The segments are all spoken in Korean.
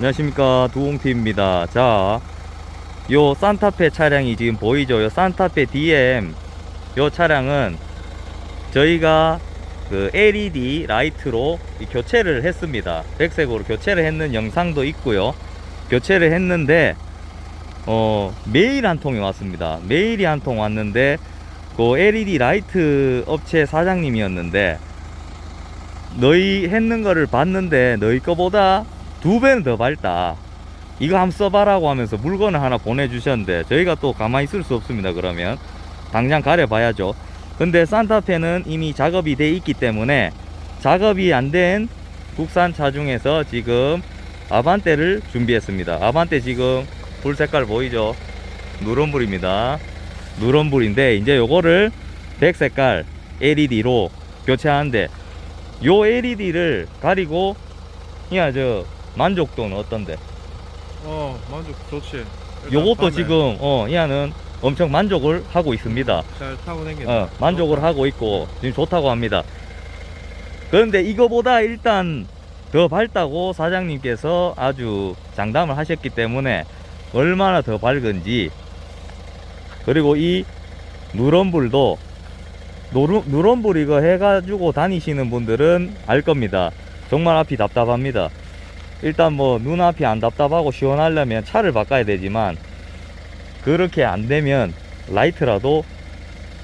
안녕하십니까. 두홍TV입니다. 자, 요 산타페 차량이 지금 보이죠? 요 산타페 DM 요 차량은 저희가 그 LED 라이트로 이 교체를 했습니다. 백색으로 교체를 했는 영상도 있고요. 교체를 했는데 어 메일 한 통이 왔습니다. 메일이 한 통 왔는데 그 LED 라이트 업체 사장님이었는데 너희 했는 거를 봤는데 너희 거보다 두 배는 더 밝다. 이거 한번 써봐라고 하면서 물건을 하나 보내주셨는데 저희가 또 가만히 있을 수 없습니다. 그러면 당장 가려봐야죠. 근데 산타페는 이미 작업이 돼 있기 때문에 작업이 안 된 국산 차 중에서 지금 아반떼를 준비했습니다. 아반떼 지금 불 색깔 보이죠? 누런불입니다. 누런불인데 이제 요거를 백 색깔 LED로 교체하는데 요 LED를 가리고 야저 만족도는 어떤데? 어 만족 좋지 요것도 지금 어 이하는 엄청 만족을 하고 있습니다. 잘 타고 다닌다 어 만족을 하고 있고 지금 좋다고 합니다. 그런데 이거보다 일단 더 밝다고 사장님께서 아주 장담을 하셨기 때문에 얼마나 더 밝은지 그리고 이 누런불도 누런, 누런불 이거 해가지고 다니시는 분들은 알 겁니다. 정말 앞이 답답합니다. 일단 뭐 눈앞이 안 답답하고 시원하려면 차를 바꿔야 되지만 그렇게 안 되면 라이트라도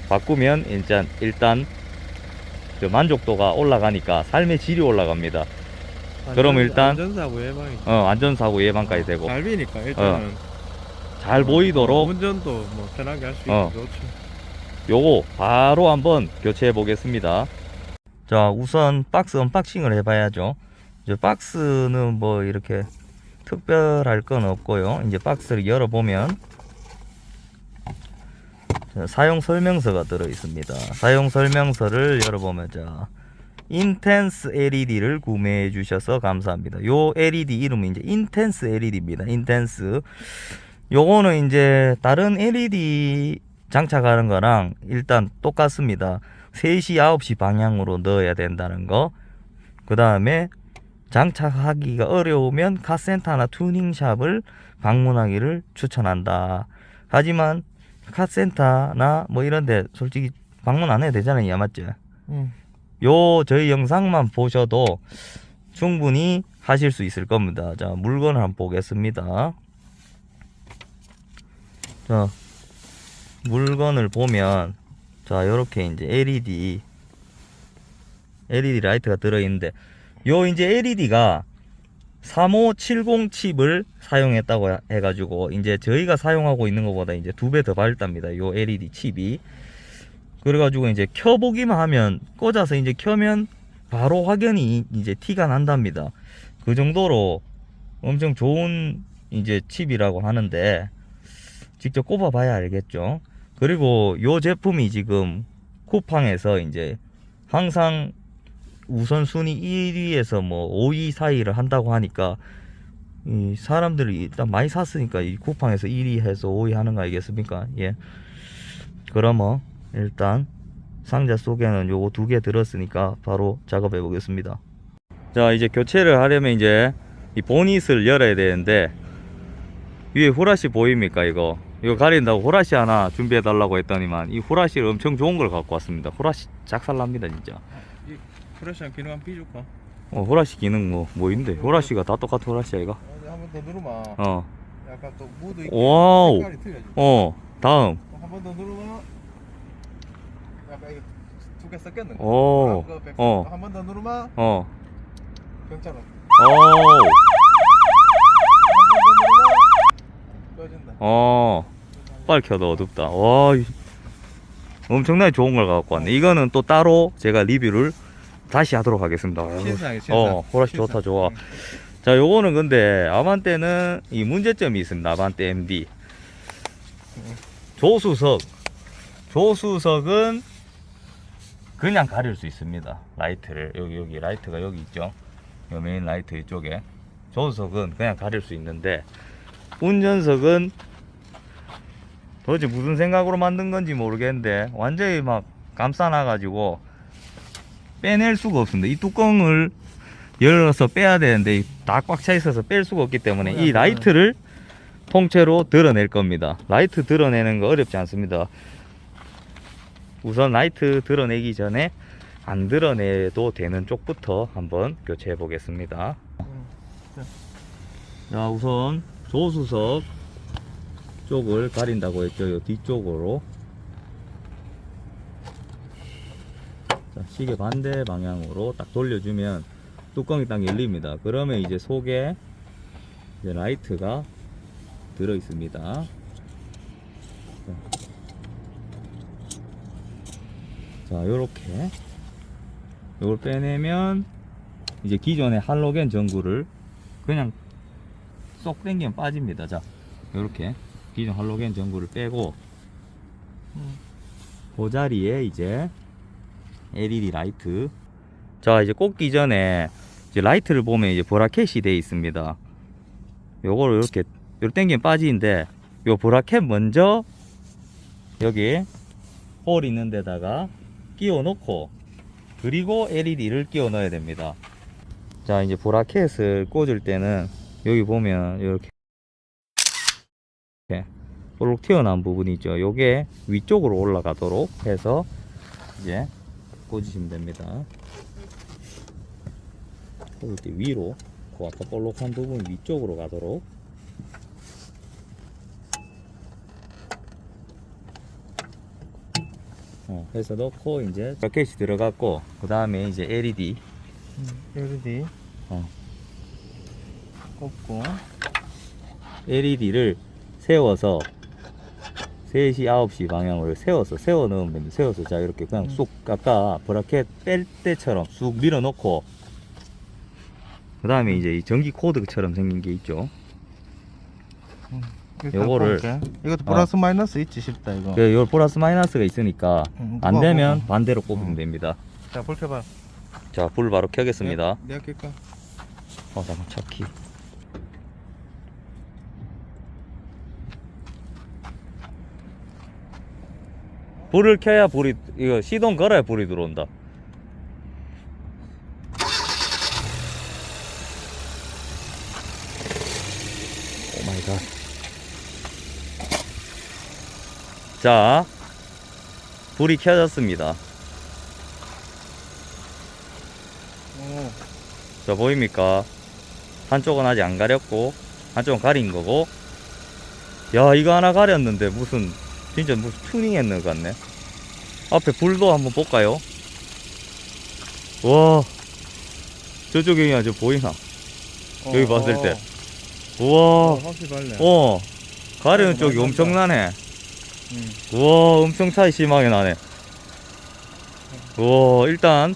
바꾸면 일단 일단 그 만족도가 올라가니까 삶의 질이 올라갑니다. 안전- 그럼 일단- 안전사고 예방이 어, 안전사고 예방까지 되고 갈비니까 일단은 잘 보이도록 운전도 뭐 편하게 할 수 어. 있고 좋지 요거 바로 한번 교체해 보겠습니다. 자, 우선 박스 언박싱을 해봐야죠. 이제 박스는 뭐 이렇게 특별할 건 없고요. 이제 박스를 열어보면 자, 사용 설명서가 들어 있습니다. 사용 설명서를 열어보면 자, 인텐스 LED를 구매해 주셔서 감사합니다. 요 LED 이름은 이제 인텐스 LED입니다. 인텐스. 요거는 이제 다른 LED 장착하는 거랑 일단 똑같습니다. 3시, 9시 방향으로 넣어야 된다는 거. 그 다음에 장착하기가 어려우면 카센터나 튜닝샵을 방문하기를 추천한다. 하지만 카센터나 뭐 이런데 솔직히 방문 안 해도 되잖아요. 맞죠? 응. 요 저희 영상만 보셔도 충분히 하실 수 있을 겁니다. 자, 물건을 한번 보겠습니다. 자, 물건을 보면 자, 요렇게 이제 LED LED 라이트가 들어 있는데 요 이제 LED가 3570 칩을 사용했다고 해- 해가지고 이제 저희가 사용하고 있는 것보다 이제 두 배 더 밝답니다. 요 LED 칩이 그래가지고 이제 켜보기만 하면 꽂아서 이제 켜면 바로 확연히 이제 티가 난답니다. 그 정도로 엄청 좋은 이제 칩이라고 하는데 직접 꼽아봐야 알겠죠. 그리고 요 제품이 지금 쿠팡에서 이제 항상 우선순위 1위에서 뭐 5위 사이를 한다고 하니까 이 사람들이 일단 많이 샀으니까 이 쿠팡에서 1위 해서 5위 하는 거 아니겠습니까? 예. 그러면 일단 상자 속에는 요거 두 개 들었으니까 바로 작업해 보겠습니다. 자 이제 교체를 하려면 이제 이 보닛을 열어야 되는데 위에 후라시 보입니까 이거 이거 가린다고 후라시 하나 준비해 달라고 했더니만 이 후라시를 엄청 좋은 걸 갖고 왔습니다 후라시 작살납니다 진짜 이 프레시한 기능 한번 삐줄까? 어 후라시 기능 뭐 뭐인데? 후라시가 다 똑같은 후라시야 이거 한번 더 누르마. 어어 약간 또 무드 있게 와우. 색깔이 틀려지 다음. 한번 더 누르마. 약간 이거 두개 섞였는 거 오. 어. 한번 더 누르마. 어. 경찰은 오. 꺼진다. 어. 빨리 켜도 어둡다. 와 이- 엄청나게 좋은 걸 갖고 왔네. 이거는 또 따로 제가 리뷰를 다시 하도록 하겠습니다. 신상이 신상 어 호라시 좋다 좋아. 자 요거는 근데 아반떼는 이 문제점이 있습니다 아반떼 MD 조수석. 조수석은 그냥 가릴 수 있습니다. 라이트를. 여기 여기 라이트가 여기 있죠? 요 메인 라이트 이쪽에. 조수석은 그냥 가릴 수 있는데 운전석은 도대체 무슨 생각으로 만든 건지 모르겠는데 완전히 막 감싸놔 가지고 빼낼 수가 없습니다 이 뚜껑을 열어서 빼야 되는데 다 꽉 차 있어서 뺄 수가 없기 때문에 이. 라이트를 통째로 드러낼 겁니다. 라이트 드러내는 거 어렵지 않습니다. 우선 라이트 드러내기 전에 안 드러내도 되는 쪽부터 한번 교체해 보겠습니다. 음. 자, 우선 조수석 쪽을 가린다고 했죠. 요 뒤쪽으로. 자, 시계 반대 방향으로 딱 돌려주면 뚜껑이 딱 열립니다. 그러면 이제 속에 이제 라이트가 들어 있습니다. 자. 자, 요렇게. 요걸 빼내면 이제 기존의 할로겐 전구를 그냥 쏙 당기면 빠집니다. 자, 요렇게 기존 할로겐 전구를 빼고 음. 그 자리에 이제 LED 라이트. 자, 이제 꽂기 전에 이제 라이트를 보면 이제 브라켓이 되어 있습니다. 요거를 이렇게 요렇게 당기면 빠지는데 요 브라켓 먼저 여기 홀 있는 데다가 끼워 놓고 그리고 LED를 끼워 넣어야 됩니다. 자, 이제 브라켓을 꽂을 때는 여기 보면 이렇게 이렇게 볼록 튀어나온 부분이 있죠. 요게 위쪽으로 올라가도록 해서 이제 꽂으시면 됩니다. 꽂을 때 위로 그 아까 볼록한 부분 위쪽으로 가도록 어, 해서 넣고 이제 자켓이 들어갔고 그 다음에 이제 LED 음. LED 어. 꼽고 LED를 세워서 3시, 9시 방향으로 세워서 세워 넣으면 됩니다. 세워서 자 이렇게 그냥 음. 쑥 아까 브라켓 뺄 때처럼 쑥 밀어 넣고 그 다음에 이제 이 전기 코드처럼 생긴 게 있죠. 일단 요거를-. 이것도 플러스 마이너스 있지 싶다 이거 그 요 플러스 마이너스가 있으니까 음, 안 되면. 반대로 꼽으면 음. 됩니다. 자불 켜봐 자, 불 바로 켜겠습니다. 내가 켤까? 어, 잠깐 차 키. 불을 켜야 불이 이거 시동 걸어야 불이 들어온다. 오 마이 갓. 자, 불이 켜졌습니다. 오 자 보입니까? 한쪽은 아직 안 가렸고 한쪽은 가린 거고 야 이거 하나 가렸는데 무슨 진짜 무슨 튜닝 했는 것 같네 앞에 불도 한번 볼까요? 와 저쪽에 저 보이나? 여기 어, 봤을 어. 때. 어, 우와 확실히 밝네 어 가려는 어, 쪽이 엄청나네 음. 우와 엄청 차이 심하게 나네 우와 일단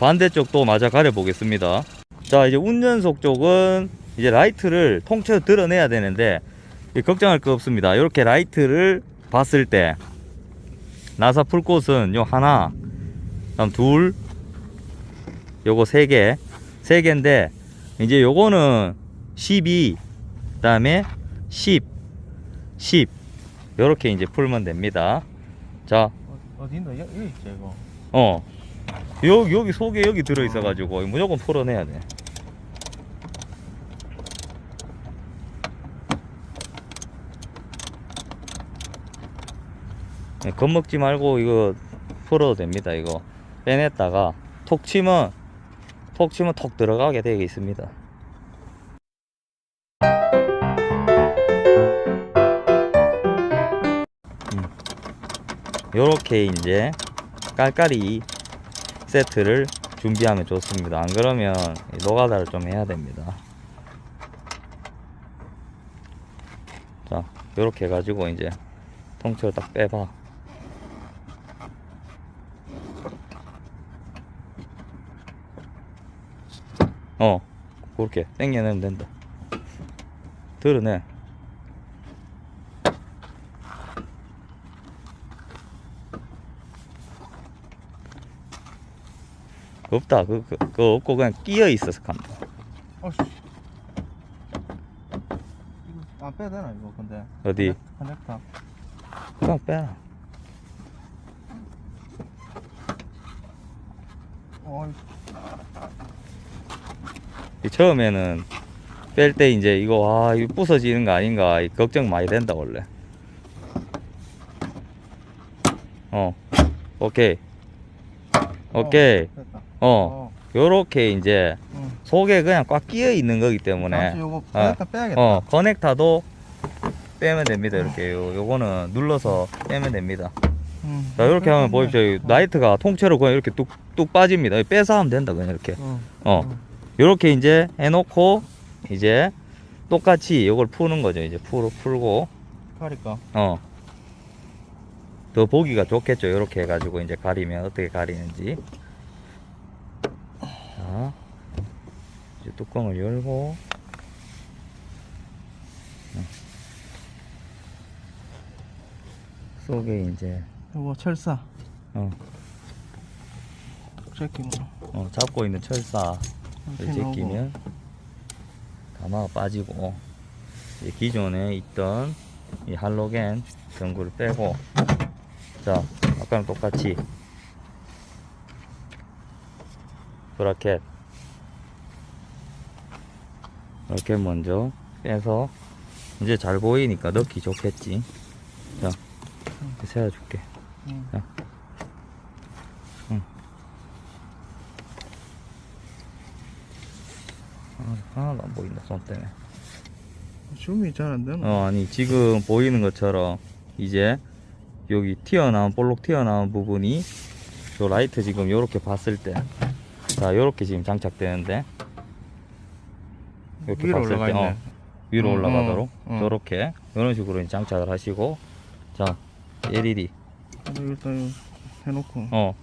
반대쪽도 마저 가려 보겠습니다 자 이제 운전석 쪽은 이제 라이트를 통째로 드러내야 되는데 이 걱정할 거 없습니다 이렇게 라이트를 봤을 때 나사 풀꽃은 요 하나 다음 둘 요거 세 개 세 개인데 이제 요거는 12 그다음에 10 10 요렇게 이제 풀면 됩니다 자 어, 있나? 여기 여기 있지 이거 어. 여기, 여기 속에 여기 들어 있어 가지고 무조건 풀어내야 돼. 겁먹지 말고 이거 풀어도 됩니다, 이거. 빼냈다가 톡 치면, 톡 치면 톡 들어가게 되어 있습니다. 음. 요렇게 이제 깔깔이 세트를 준비하면 좋습니다. 안 그러면 이 노가다를 좀 해야 됩니다. 자, 이렇게 해가지고 이제 통째로 딱 빼봐. 어, 그렇게 당겨내면 된다. 드러내. 없다. 그, 그, 그거 없고 그냥 끼어 있어서 간다. 어씨 이거 안 빼야 되나 이거 근데 어디? 커넥터 그냥 빼라. 어이 처음에는 뺄 때 이제 이거 아 이거 부서지는 거 아닌가 이 걱정 많이 된다 원래. 어, 오케이, 오케이, 어, 됐다. 어, 요렇게 이제 응. 속에 그냥 꽉 끼어 있는 거기 때문에 빼야겠다. 어 커넥터도 빼면 됩니다 이렇게 요, 요거는 눌러서 빼면 됩니다 응. 자 이렇게 하면 어. 보십시오 라이트가 통째로 그냥 이렇게 뚝뚝 빠집니다 빼서 하면 된다 그냥 이렇게 어. 어 요렇게 이제 해놓고 이제 똑같이 요걸 푸는 거죠 이제 풀, 풀고 가릴까? 어 더 보기가 좋겠죠 요렇게 해가지고 이제 가리면 어떻게 가리는지 자 이제 뚜껑을 열고 어. 속에 이제 요거 철사. 어, 제끼므로. 어, 잡고 있는 철사 이렇게. 제끼면 가마가 빠지고 기존에 있던 이 할로겐 전구를 빼고 자 아까랑 똑같이 브라켓 이렇게 먼저 빼서 이제 잘 보이니까 넣기 좋겠지 자 세워줄게 응. 자. 하나도 안 보인다 손 때문에 줌이 잘 안 되나? 어 아니 지금 보이는 것처럼 이제 여기 튀어나온 볼록 튀어나온 부분이 저 라이트 지금 요렇게 봤을 때자 요렇게 지금 장착되는데 이렇게 위로 봤을 올라가 때 있네. 어, 위로 어, 올라가도록 어, 어. 저렇게 이런 식으로 장착을 하시고 자 LED 일단 해놓고. 어,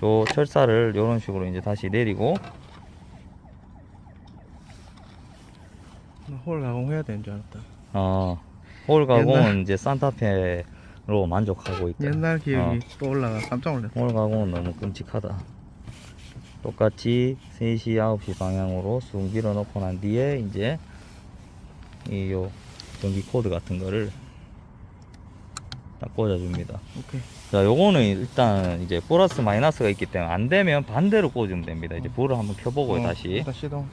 저 철사를 이런 식으로 이제 다시 내리고 홀 가공해야 되는 줄 알았다. 어, 홀 가공은 옛날- 이제 산타페로 만족하고 있다. 옛날 기억이 어. 또 올라가 깜짝 놀랐다. 홀 가공은 너무 끔찍하다. 똑같이 3시, 9시 방향으로 쑥 밀어 넣고 난 뒤에 이제 이 요 전기 코드 같은 거를 딱 꽂아줍니다. 오케이. 자, 요거는 일단 이제 플러스 마이너스가 있기 때문에 안 되면 반대로 꽂으면 됩니다. 이제 불을 한번 켜보고 어, 다시. 일단 시동.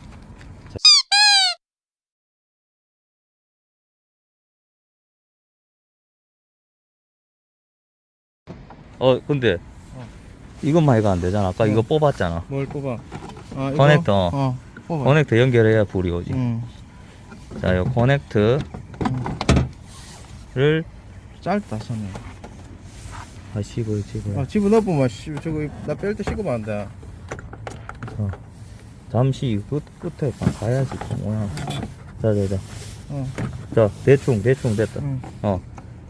어, 근데 어. 이것만 해가 안 되잖아. 아까 어. 이거 뽑았잖아. 뭘 뽑아? 아, 이거? 커넥터. 어. 뽑아. 커넥터 연결해야 불이 오지. 응. 자, 요 커넥터를 짧다 선이. 아 씹어요, 씹어요. 아 집어 넣어보면 씨 저거 나 뺄때 씻으면 안 돼. 잠시 끝 끝에 가- 가야지. 또 뭐야. 자, 자, 자. 어. 자, 대충 대충 됐다. 응. 어,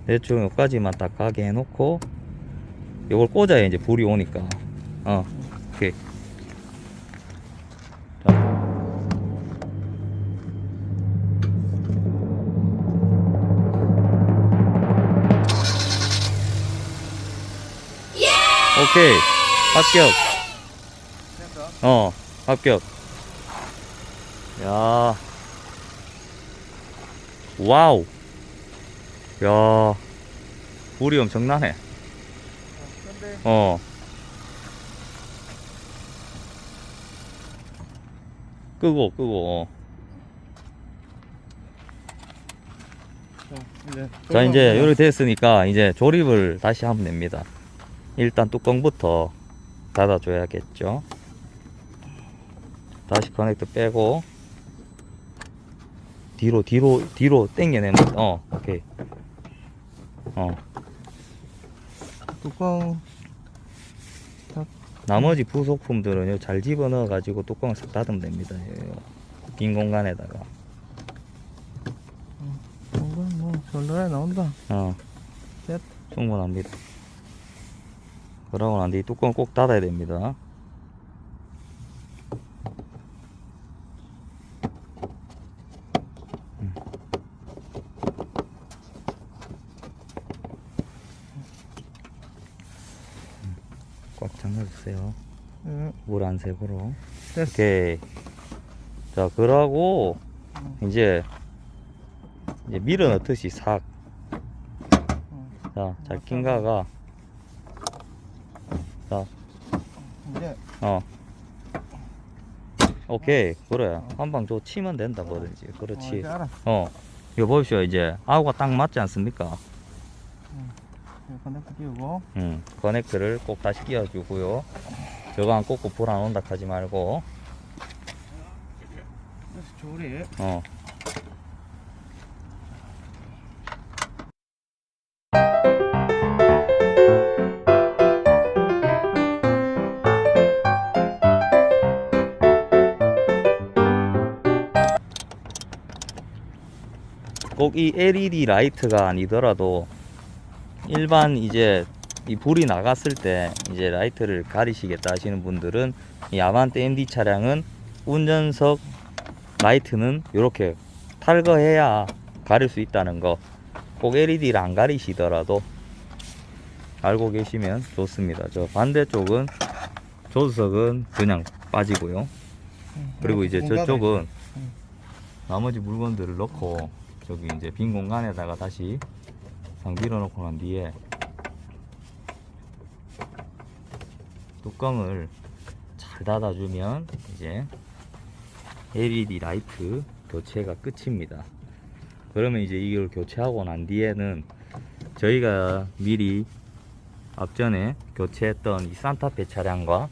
대충 여기까지만 딱 가게 해놓고 요걸 꽂아야 이제 불이 오니까. 어, 오케이. 자. 오케이. 합격. 어, 합격. 야. 와우. 야. 불이 엄청나네. 어. 끄고, 끄고. 어. 자 이제 자, 이제 요리 됐으니까 이제 조립을 다시 하면 됩니다. 일단 뚜껑부터 닫아줘야겠죠. 다시 커넥터 빼고 뒤로 뒤로 뒤로 당겨냅니다. 어, 오케이. 어, 뚜껑 나머지 부속품들은 잘 집어넣어 가지고 뚜껑을 싹 닫으면 됩니다. 요빈 공간에다가. 이건 뭐 절절하게 나온다. 어, 됐. 충분합니다. 그러고 난 뒤 뚜껑을 꼭 닫아야 됩니다. 꽉 잠가주세요. 응. 물안 새도록. 됐어. 오케이. 자, 그러고 음. 이제 이제 밀어 넣듯이 싹. 응. 자, 잘 낀가가. 자, 이제 어. 오케이 그래 한방줘 치면 된다 뭐든지 어, 그렇지 알아. 어 이거 보십시오 이제 아우가 딱 맞지 않습니까 커넥터 끼우고. 음 커넥트를 꼭 다시 끼워주고요 저거 안 꽂고 불 안 온다 하지 말고 그래서 조리. 어 꼭 이 LED 라이트가 아니더라도 일반 이제 이 불이 나갔을 때 이제 라이트를 가리시겠다 하시는 분들은 이 아반떼 MD 차량은 운전석 라이트는 이렇게 탈거해야 가릴 수 있다는 거 꼭 LED를 안 가리시더라도 알고 계시면 좋습니다. 저 반대쪽은 조수석은 그냥 빠지고요. 그리고 이제 저쪽은 음. 나머지 물건들을 넣고 저기 이제 빈 공간에다가 다시 상 밀어놓고 난 뒤에 뚜껑을 잘 닫아주면 이제 LED 라이트 교체가 끝입니다. 그러면 이제 이걸 교체하고 난 뒤에는 저희가 미리 앞전에 교체했던 이 산타페 차량과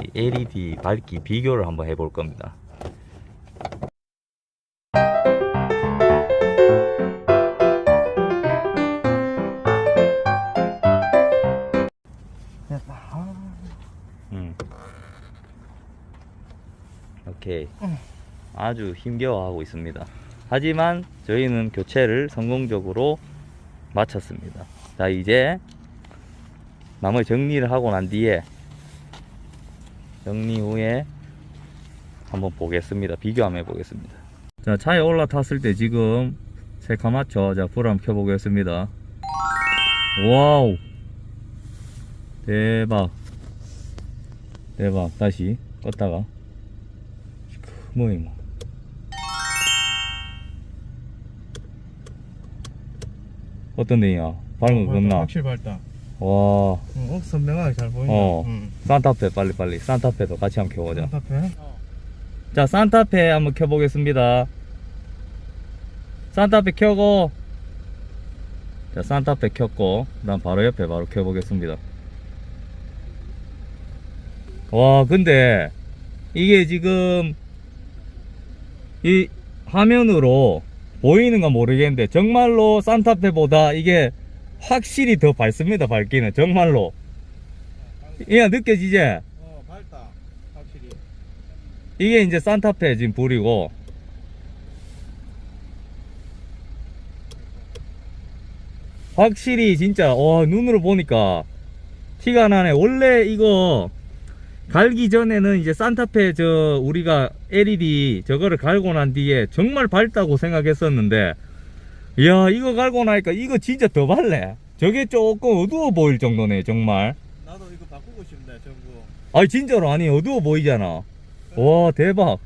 이 LED 밝기 비교를 한번 해볼 겁니다. 아주 힘겨워하고 있습니다. 하지만 저희는 교체를 성공적으로 마쳤습니다. 자, 이제 나머지 정리를 하고 난 뒤에 정리 후에 한번 보겠습니다. 비교 한번 해보겠습니다. 자, 차에 올라탔을 때 지금 새카맣죠? 자, 불 한번 켜보겠습니다. 와우! 대박. 대박. 다시 껐다가. 뭐이 뭐. 어떤 데냐? 밝은 거 겁나. 확실히 밝다. 와, 응, 어, 선명하게 잘 보인다. 어. 응. 산타페 빨리 빨리. 산타페도 같이 한번 켜보자. 산타페. 자, 산타페 한번 켜보겠습니다. 산타페 켜고. 자, 산타페 켰고, 그다음 바로 옆에 바로 켜보겠습니다. 와, 근데 이게 지금 이 화면으로 보이는 건 모르겠는데 정말로 산타페보다 이게 확실히 더 밝습니다. 밝기는 정말로. 이게 느껴지지? 어, 밝다. 확실히. 이게 이제 산타페 지금 불이고 확실히 진짜 와 눈으로 보니까 티가 나네 원래 이거 갈기 전에는 이제 산타페 저 우리가 LED 저거를 갈고 난 뒤에 정말 밝다고 생각했었는데 이야 이거 갈고 나니까 이거 진짜 더 밝네. 저게 조금 어두워 보일 정도네 정말. 나도 이거 바꾸고 싶네, 전부. 아니 진짜로. 아니 어두워 보이잖아. 와 대박.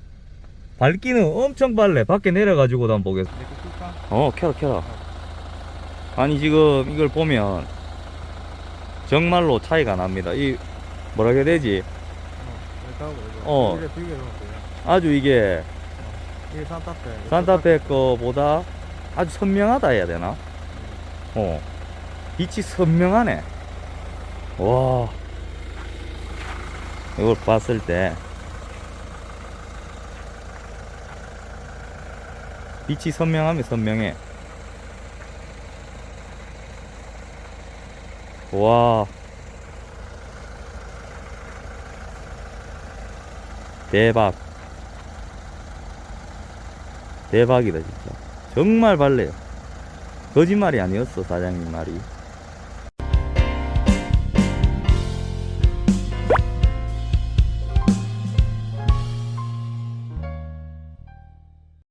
밝기는 엄청 밝네. 밖에 내려가지고도 한번 보겠어 끌까? 어 켜라 켜라. 아니 지금 이걸 보면 정말로 차이가 납니다. 이 뭐라 해야 되지 하고 이거. 어. 비교해 돼. 아주 이게 이게 산타페. 산타페 거보다 아주 선명하다 해야 되나 어 빛이 선명하네 와 이걸 봤을 때 빛이 선명하면 선명해 와 대박. 대박이다 진짜. 정말 발래요. 거짓말이 아니었어 사장님 말이